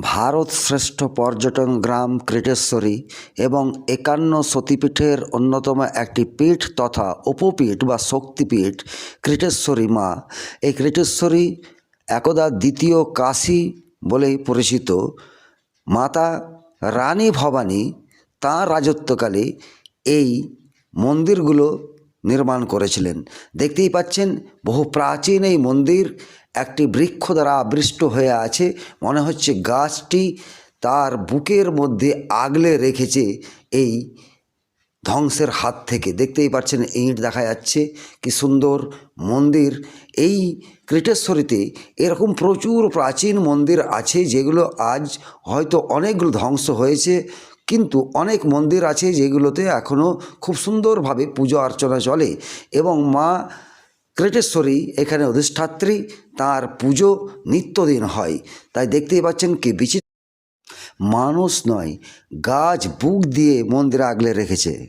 ভারত শ্রেষ্ঠ পর্যটন গ্রাম ক্রিটেশ্বরী এবং একান্ন সতীপীঠের অন্যতম একটি পীঠ তথা উপপীঠ বা শক্তিপীঠ ক্রিটেশ্বরী মা। এই ক্রিটেশ্বরী একদা দ্বিতীয় কাশী বলেই পরিচিত। মাতা রানী ভবানী তাঁর রাজত্বকালে এই মন্দিরগুলো নির্মাণ করেছিলেন। দেখতেই পাচ্ছেন, বহু প্রাচীন এই মন্দির একটি বৃক্ষ দ্বারা আবৃষ্ট হয়ে আছে। মনে হচ্ছে গাছটি তার বুকের মধ্যে আগলে রেখেছে এই ধ্বংসের হাত থেকে। দেখতেই পাচ্ছেন, ইঁট দেখা যাচ্ছে। কি সুন্দর মন্দির। এই ক্রিটেশ্বরীতে এরকম প্রচুর প্রাচীন মন্দির আছে যেগুলো আজ হয়তো অনেকগুলো ধ্বংস হয়েছে, কিন্তু অনেক মন্দির আছে যেগুলোতে এখনও খুব সুন্দরভাবে পুজো অর্চনা চলে এবং মা ক্রেটেশ্বরী এখানে অধিষ্ঠাত্রী, তার পুজো নিত্যদিন হয়। তাই দেখতেই পাচ্ছেন কি বিচিত্র। মানুষ নয়, গাছ বুক দিয়ে মন্দিরে আগলে রেখেছে।